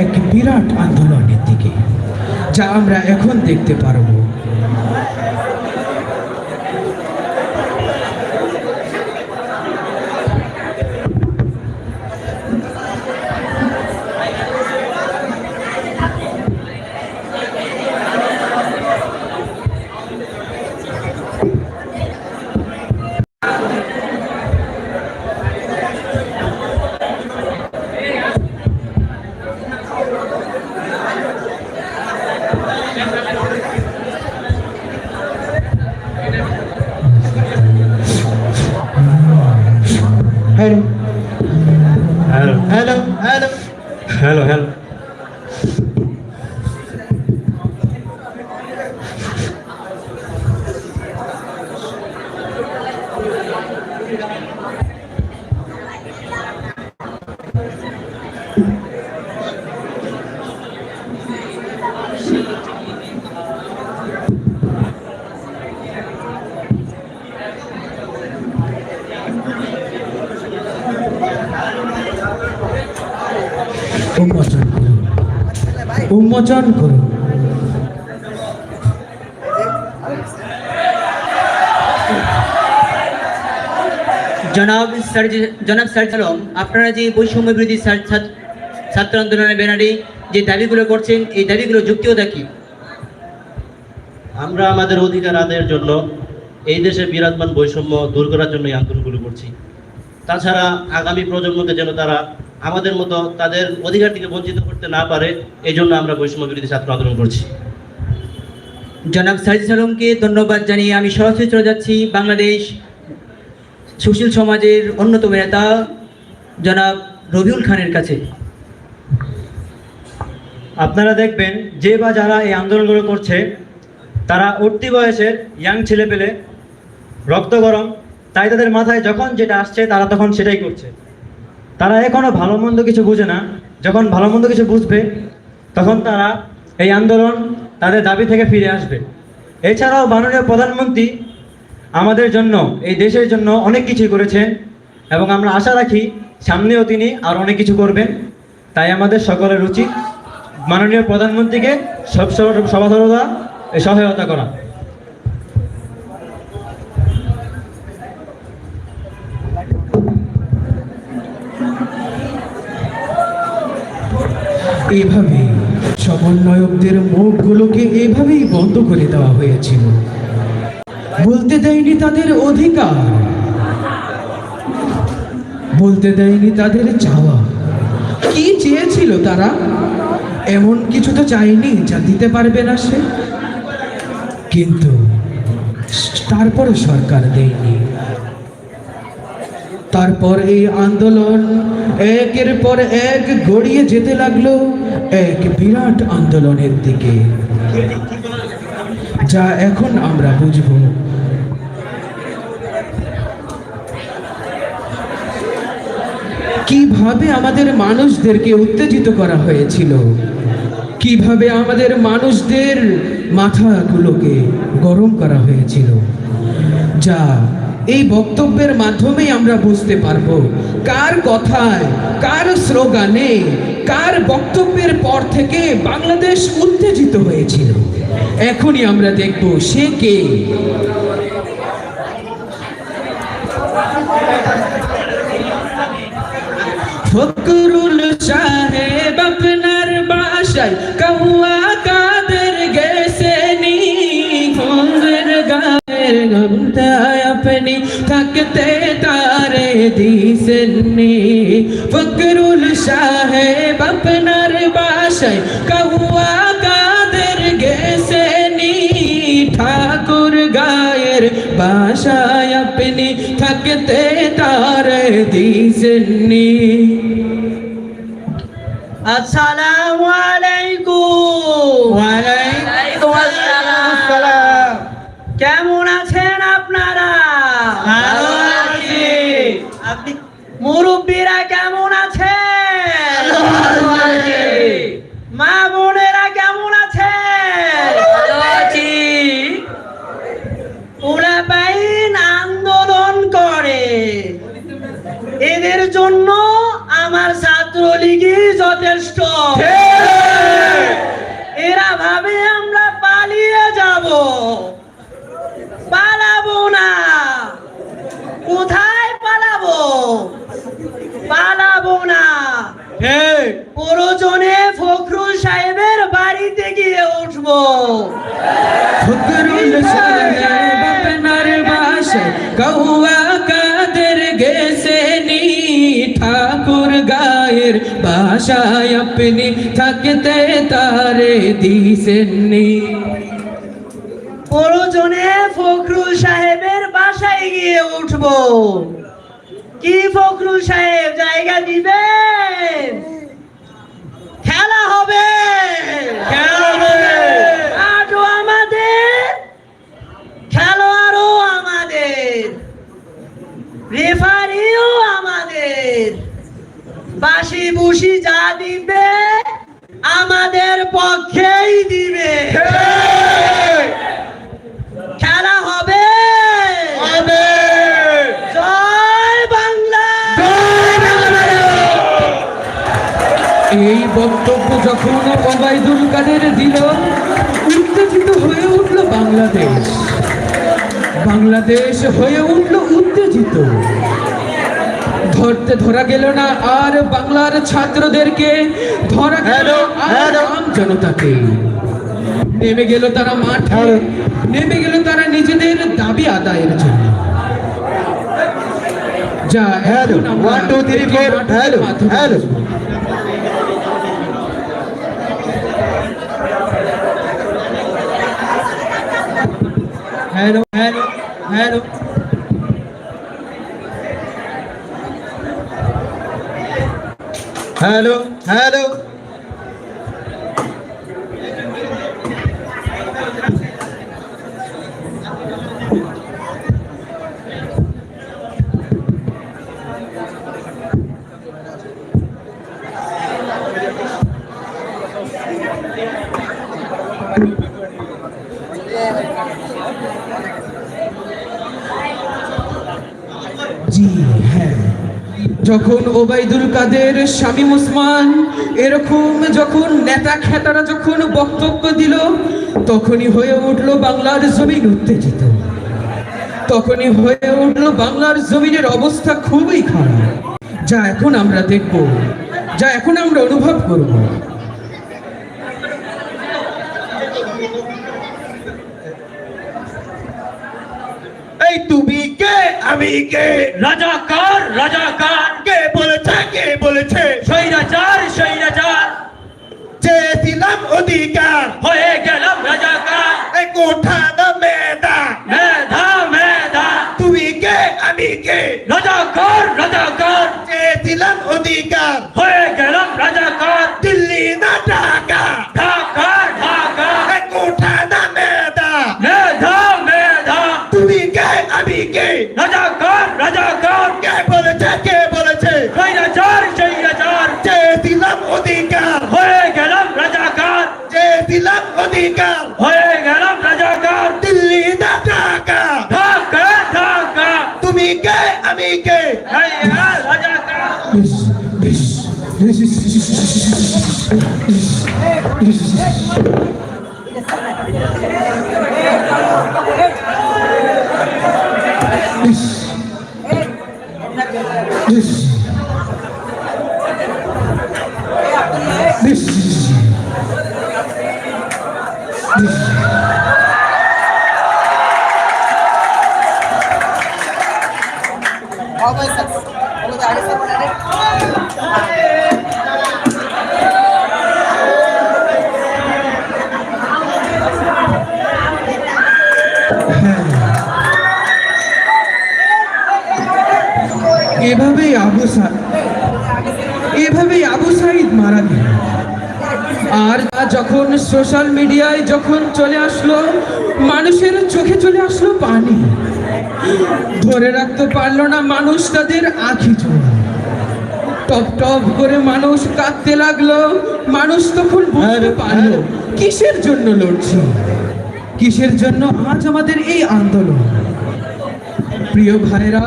এক বিরাট আন্দোলনের দিকে যা আমরা এখন দেখতে পারব। হ্যালো উন্মোচন করুন। উন্মোচন করুন। জনাব সার্জি- জনাব সার্জ আলম আপনারা যে বৈষম্য বিরোধী ছাত্র- আন্দোলনের ব্যানারে যে দাবিগুলো করছেন এই দাবিগুলো যুক্তিও কি? আমরা আমাদের অধিকার আদায়ের জন্য এই দেশে বিরাজমান বৈষম্য দূর করার জন্য এই আন্দোলনগুলো করছি। তাছাড়া আগামী প্রজন্মকে যেন তারা আমাদের মতো তাদের অধিকার থেকে বঞ্চিত করতে না পারে এই জন্য আমরা বৈষম্য বিরোধী ছাত্র আন্দোলন করছি। জনাব সার্জিস আলমকে ধন্যবাদ জানিয়ে আমি সরাসরি চলে যাচ্ছি বাংলাদেশ সুশীল সমাজের অন্যতম নেতা জনাব রবিউল খানের কাছে। আপনারা দেখবেন যে বা যারা এই আন্দোলনগুলো করছে তারা উঠতি বয়সের ইয়াং ছেলে পেলে রক্ত গরম তাই তাদের মাথায় যখন যেটা আসছে তারা তখন সেটাই করছে। তারা এখনও ভালো মন্দ কিছু বুঝে না। যখন ভালো মন্দ কিছু বুঝবে, তখন তারা এই আন্দোলন তাদের দাবি থেকে ফিরে আসবে। এছাড়াও মাননীয় প্রধানমন্ত্রী আমাদের জন্য, এই দেশের জন্য অনেক কিছু করেছেন এবং আমরা আশা রাখি সামনেও তিনি আর অনেক কিছু করবেন। তাই আমাদের সকলের উচিত মাননীয় প্রধানমন্ত্রীকে সব সভা সহায়তা করা। এভাবে সমন্বয়কদের মুখগুলোকে এভাবেই বন্ধ করে দেওয়া হয়েছিল। বলতে দেয়নি তাদের অধিকার। বলতে দেয়নি তাদের চাওয়া। কি চেয়েছিল তারা? এমন কিছু তো চায়নি যা দিতে পারবে না সে। কিন্তু তারপরে সরকার দেয়নি। তারপর এই আন্দোলন একের পর এক গড়িয়ে যেতে লাগল এক বিরাট আন্দোলনের দিকে। যা এখন আমরা বুঝব। কীভাবে আমাদের মানুষদেরকে উত্তেজিত করা হয়েছিল? কীভাবে আমাদের মানুষদের মাথাগুলোকে গরম করা হয়েছিল? যা এই বক্তব্যের মাধ্যমেই আমরা বুঝতে পারব কার কথায়, কার স্লোগানে, কার বক্তব্যের পর থেকে বাংলাদেশ উত্তেজিত হয়েছিল। এখনই আমরা দেখব সে কে। ফকরুল সাহেব আপনার বাসায় কাহুয়া বাসায় কাহুয়া কাদের গেছে নি? ঠাকুর গায়ের বাসায় আপনি থাকতে তারে দিসেননি আসসালামু আলাইকুম। ওয়ালাইকুম আসসালাম। কেমন আছেন আপনারা? ভালো আছি। আপনি যথেষ্ট। এরা ভাবে আমরা পালিয়ে যাব। পালাবো না। কোথায় পালাবো? পালাবো না। প্রয়োজনে ফখরুল সাহেবের বাড়িতে গিয়ে উঠবো। ফকরুল সাহেব। আপনার বাসায় কৌয়া বাসায় আপনি থাকতে তারে দিছেননি। প্রয়োজনে ফখরুল সাহেবের বাসায় গিয়ে উঠবো। কি ফখরুল সাহেব জায়গা দিবেন? খেলা হবে। মাঠও আমাদের খেলোয়াড়ও আমাদের। আমাদের বাসি বুসি যা দিবে আমাদের পক্ষেই দিবে। খেলা হবে। জয় বাংলা। এই বক্তব্য যখন ওবায়দুল কাদের দিল উত্তেজিত হয়ে উঠল বাংলাদেশ। বাংলাদেশ হয়ে উঠল উত্তেজিত। ধরতে ধরা গেল না আর বাংলার ছাত্রদেরকে ধরা গেল আর আম জনতাকে নেমে গেল তারা মাঠে নেমে গেল তারা নিজেদের দাবি আদায়ের জন্য যা four. মাঠের Hello, মাধ্যমে hello. বুঝব। Hello hello hello hello hello জি যখন ওবায়দুল কাদের, শামীম ওসমান এরকম যখন নেতা খেতারা যখন বক্তব্য দিল, তখনই হয়ে উঠল বাংলার জমিন উত্তেজিত। তখনই হয়ে উঠল বাংলার জমিনের অবস্থা খুবই খারাপ। যা এখন আমরা দেখব, যা এখন আমরা অনুভব করব। এই তুমি আমি কে রাজাকার রাজাকার কে বলেছে কে বলেছে স্বৈরাচার স্বৈরাচার চেয়েছিলাম অধিকার হয়ে গেলাম রাজাকার এই কোঠা না মেদা মেধা মেধা তুমি কে আমি কে রাজাকার রাজাকার চেয়েছিলাম অধিকার হয়ে গেলাম রাজাকার দিল্লি না ঢাকা ঢাকা ঢাকা এই কোঠা না মেদা মেধা মেধা তুমি কে আমি কে রাজাকার বেশ, বেশ, বেশ, বেশ, বেশ। আবু এভাবেই আবু সাইদ মারা গেল। আর যখন সোশ্যাল মিডিয়ায় যখন চলে আসলো মানুষের চোখে চলে আসলো পানি। ধরে রাখতে পারল না মানুষ তাদের আখি চোরা টপ টপ করে মানুষ কাঁদতে লাগল। মানুষ তখন বুঝতে পারল কিসের জন্য লড়ছে? কিসের জন্য আজ আমাদের এই আন্দোলন? প্রিয় ভাইরা